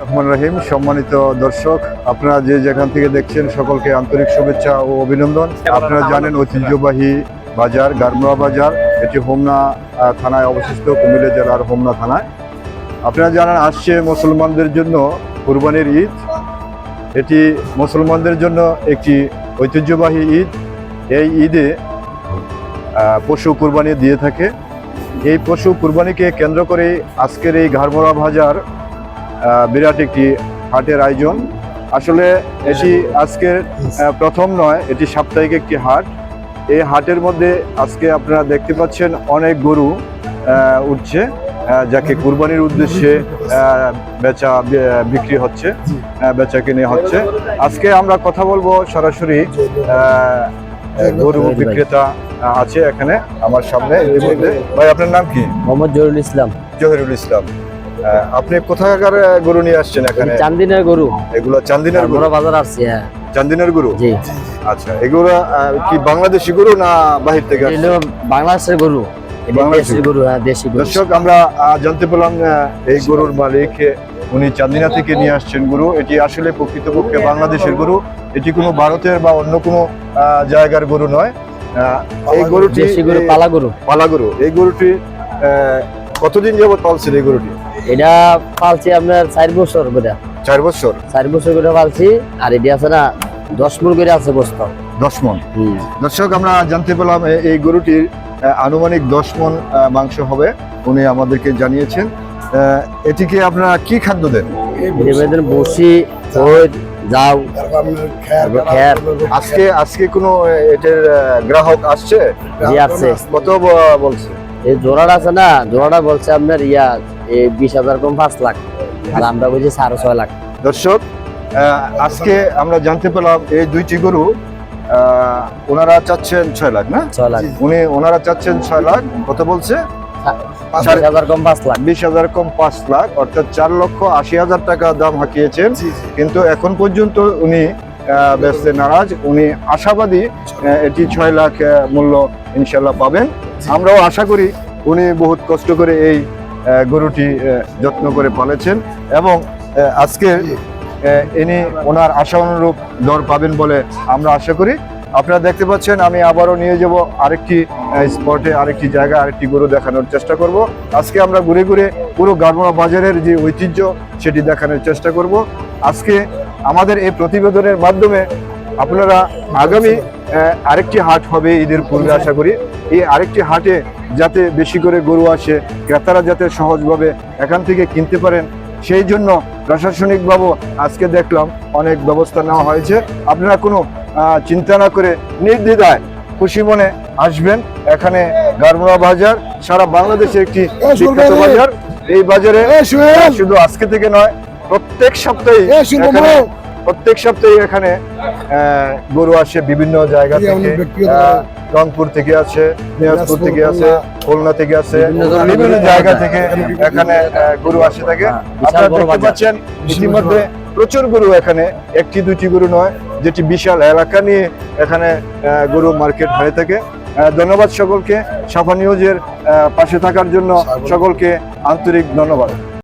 রহমান রহিম সম্মানিত দর্শক আপনারা যে যেখান থেকে দেখছেন সকলকে আন্তরিক শুভেচ্ছা ও অভিনন্দন। আপনারা জানেন ঐতিহ্যবাহী বাজার গারমুড়া বাজার এটি হোমনা থানায় অবস্থিত কুমিল্লা জেলার হোমনা থানায়। আপনারা জানেন আসছে মুসলমানদের জন্য কুরবানির ঈদ। এটি মুসলমানদের জন্য একটি ঐতিহ্যবাহী ঈদ। এই ঈদে পশু কুরবানি দিয়ে থাকে। এই পশু কুরবানিকে কেন্দ্র করে আজকের এই ঘাড়মোড়া বাজার বিরাট একটি হাটের আয়োজন। আসলে এটি আজকের প্রথম নয় এটি সাপ্তাহিক একটি হাট। এই হাটের মধ্যে আজকে আপনারা দেখতে পাচ্ছেন অনেক গরু উঠছে যাকে কুরবানির উদ্দেশ্যে বেচা বিক্রি হচ্ছে বেচা কিনে হচ্ছে। আজকে আমরা কথা বলব সরাসরি গরু বিক্রেতা আছে এখানে আমার সামনে ইতিমধ্যে। ভাই আপনার নাম কি? মোহাম্মদ জহুরুল ইসলাম। জহিরুল ইসলাম। আপনি কোথাকার গরু নিয়ে আসছেন এখানে? চান্দিনের গরু। এগুলো চান্দিনের গরু? বাজার আসছে হ্যাঁ। চান্দিনের গরু? জি। আচ্ছা এগুলো কি বাংলাদেশি গরু না বাহির থেকে আসছে? এগুলো বাংলাদেশের গরু। এটা বাংলাদেশি গরু। হ্যাঁ দেশি গরু। দর্শক আমরা জানতে পেলাম এই গরুর মালিক উনি চান্দিনা থেকে নিয়ে আসছেন গরু। এটি আসলে প্রকৃতপক্ষে বাংলাদেশের গরু। এটি কোনো ভারতের বা অন্য কোনো জায়গার গরু নয়। আহ, এই গরুটি পালা গরু। পালা গরু। এই গরুটি আহ, কতদিন যাবত পালছেন এই গরুটি? এটা পালছি আপনার চার বছর করে। চার বছর? চার বছর করে পালছি আর এটি আছে না দশ মন করে আছে বস্তা। দশ মন? দর্শক আমরা জানতে পেলাম এই গরুটির আনুমানিক দশ মন মাংস হবে উনি আমাদেরকে জানিয়েছেন। এটিকে আপনারা কি খাদ্য দেন? বসি যাও আজকে আজকে কোনো এটার গ্রাহক আসছে? কত বলছে? এই জোড়াটা আছে না জোড়াটা বলছে আপনার ইয়া বিশ হাজার কম পাঁচ লাখ। আর আমরা বলছি সাড়ে ছয় লাখ। দর্শক আজকে আমরা জানতে পেলাম এই দুইটি গরু ওনারা চাচ্ছেন ছয় লাখ না? ছয় লাখ। উনি ওনারা চাচ্ছেন ছয় লাখ কত বলছে? বিশ হাজার কম পাঁচ লাখ। বিশ হাজার কম পাঁচ লাখ অর্থাৎ চার লক্ষ আশি হাজার টাকা দাম হাঁকিয়েছেন। কিন্তু এখন পর্যন্ত উনি আহ, নারাজ। উনি আশাবাদী এটি ছয় লাখ মূল্য ইনশাল্লাহ পাবেন। আমরাও আশা করি উনি বহুত কষ্ট করে এই গরুটি যত্ন করে পালেছেন এবং আজকে ইনি ওনার আশা অনুরূপ দর পাবেন বলে আমরা আশা করি। আপনারা দেখতে পাচ্ছেন, আমি আবারও নিয়ে যাব আরেকটি স্পটে আরেকটি জায়গায় আরেকটি গরু দেখানোর চেষ্টা করব। আজকে আমরা ঘুরে ঘুরে পুরো গারমোড়া বাজারের যে ঐতিহ্য, সেটি দেখানোর চেষ্টা করব। আজকে আমাদের এই প্রতিবেদনের মাধ্যমে আপনারা আগামী আরেকটি হাট হবে ঈদের পূর্বে আশা করি। এই আরেকটি হাটে যাতে বেশি করে গরু আসে ক্রেতারা যাতে সহজভাবে এখান থেকে কিনতে পারেন সেই জন্য প্রশাসনিকভাবে আজকে দেখলাম অনেক ব্যবস্থা নেওয়া হয়েছে। আপনারা কোনো চিন্তা না করে নির্দ্বিধায় খুশি মনে আসবেন। এখানে গারমোড়া বাজার সারা বাংলাদেশে একটি বিখ্যাত বাজার। এই বাজারে শুধু আজকে থেকে নয় প্রত্যেক সপ্তাহে প্রত্যেক সপ্তাহে এখানে আহ, গরু আসে বিভিন্ন জায়গা থেকে রংপুর থেকে আছে দিনাজপুর থেকে আছে খুলনা থেকে আছে বিভিন্ন জায়গা থেকে। এখানে গরু আসে থাকে। হ্যাঁ, আপনারা দেখতে পাচ্ছেন ইতিমধ্যে প্রচুর গরু এখানে একটি দুটি গরু নয় যেটি বিশাল এলাকা নিয়ে এখানে আহ, গরু মার্কেট হয়ে থাকে। আহ, ধন্যবাদ সকলকে। সাফা নিউজের আহ, পাশে থাকার জন্য সকলকে আন্তরিক ধন্যবাদ।